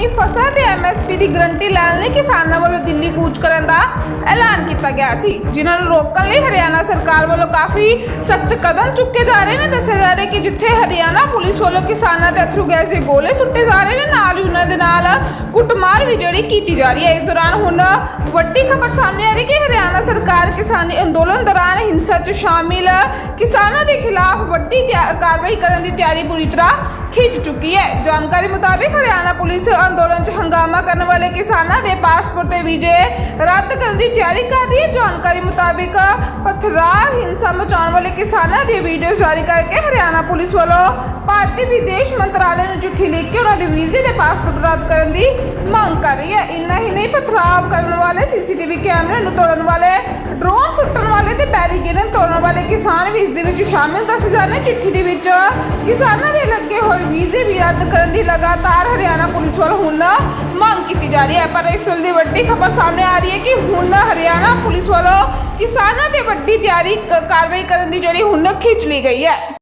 ਆਪਣੀ ਫਸਲ ਤੇ ਐਮਐਸਪੀ ਦੀ ਗਰੰਟੀ ਲੈਣ ਲਈ ਕਿਸਾਨਾਂ ਵੱਲੋਂ ਦਿੱਲੀ ਕੂਚ ਕਰਨ ਦਾ ਐਲਾਨ ਕੀਤਾ ਗਿਆ ਸੀ, ਜਿਨ੍ਹਾਂ ਨੂੰ ਰੋਕਣ ਲਈ ਹਰਿਆਣਾ ਸਰਕਾਰ ਵੱਲੋਂ ਕਾਫੀ ਸਖਤ ਕਦਮ ਚੁੱਕੇ ਜਾ ਰਹੇ ਨੇ। ਦੱਸਿਆ ਜਾ ਰਿਹਾ ਕਿ ਜਿੱਥੇ ਹਰਿਆਣਾ ਪੁਲਿਸ ਵੱਲੋਂ ਕਿਸਾਨਾਂ ਤੇ ਅਥਰੂ ਗੈਸ ਦੇ ਗੋਲੇ ਸੁੱਟੇ ਜਾ ਰਹੇ ਨੇ, ਨਾਲ ਹੀ ਉਹਨਾਂ ਨਾਲ ਕੁੱਟਮਾਰ ਵੀ ਜਿਹੜੀ ਕੀਤੀ ਜਾ ਰਹੀ ਹੈ। ਇਸ ਦੌਰਾਨ ਹੁਣ ਵੱਡੀ ਖਬਰ ਸਾਹਮਣੇ ਆ ਰਹੀ ਕਿ ਹਰਿਆਣਾ ਸਰਕਾਰ ਕਿਸਾਨੀ ਅੰਦੋਲਨ ਦੌਰਾਨ ਹਿੰਸਾ 'ਚ ਸ਼ਾਮਿਲ ਕਿਸਾਨਾਂ ਦੇ ਖਿਲਾਫ ਵੱਡੀ ਕਾਰਵਾਈ ਕਰਨ ਦੀ ਤਿਆਰੀ ਪੂਰੀ ਤਰ੍ਹਾਂ ਖਿੱਚ ਚੁੱਕੀ ਹੈ। ਜਾਣਕਾਰੀ ਮੁਤਾਬਿਕ ਹਰਿਆਣਾ ਪੁਲਿਸ ਅੰਦੋਲਨ 'ਚ ਹੰਗਾਮਾ ਕਰਨ ਵਾਲੇ ਕਿਸਾਨਾਂ ਦੇ ਪਾਸਪੋਰਟ ਤੇ ਵੀਜ਼ੇ ਰੱਦ ਕਰਨ ਦੀ ਤਿਆਰੀ ਕਰ ਰਹੀ ਹੈ। ਜਾਣਕਾਰੀ ਮੁਤਾਬਿਕ ਪਥਰਾ ਵਾਲੇ ਕਿਸਾਨਾਂ ਦੀ ਵੀਡੀਓ ਜਾਰੀ ਕਰਕੇ ਹਰਿਆਣਾ ਪੁਲਿਸ ਵੱਲੋਂ ਭਾਰਤੀ ਵਿਦੇਸ਼ ਮੰਤਰਾਲੇ ਨੂੰ ਚਿੱਠੀ ਲਿਖ ਕੇ ਉਹਨਾਂ ਦੇ ਵੀਜ਼ੇ ਤੇ ਪਾਸਪੋਰਟ ਰੱਦ ਕਰਨ ਦੀ ਮੰਗ ਕਰ ਰਹੀ ਹੈ ਇੰਨਾ ਹੀ ਨਹੀਂ, ਪਥਰਾਵ ਕਰਨ ਵਾਲੇ ਸੀਸੀਟੀਵੀ ਕੈਮਰੇ ਨੂੰ ਤੋੜਨ ਵਾਲੇ, ਡਰੋਨ ਸੁੱਟਣ ਵਾਲੇ ਤੇ ਬੈਰੀਕੇਡਨ ਤੋੜਨ ਵਾਲੇ ਕਿਸਾਨ ਵੀ ਇਸ ਦੇ ਵਿੱਚ ਸ਼ਾਮਿਲ ਦੱਸੇ ਜਾਂਦੇ ਨੇ। ਚਿੱਠੀ ਦੇ ਵਿੱਚ ਕਿਸਾਨਾਂ ਦੇ ਲੱਗੇ ਹੋਏ ਵੀਜ਼ੇ ਵੀ ਰੱਦ ਕਰਨ ਦੀ ਲਗਾਤਾਰ ਹਰਿਆਣਾ ਪੁਲਿਸ ਵੱਲੋਂ ਹੁਣ ਮੰਗ ਕੀਤੀ ਜਾ ਰਹੀ ਹੈ ਪਰ ਇਸ ਵੇਲੇ ਦੀ ਵੱਡੀ ਖਬਰ ਸਾਹਮਣੇ ਆ ਰਹੀ ਹੈ ਕਿ ਹੁਣ ਹਰਿਆਣਾ ਪੁਲਿਸ ਵੱਲੋਂ ਕਿਸਾਨਾਂ ਤੇ ਵੱਡੀ ਤਿਆਰੀ ਕ- ਕਾਰਵਾਈ ਕਰਨ ਦੀ ਜਿਹੜੀ ਹੁਣ ਖਿੱਚ ਲਈ ਗਈ ਹੈ।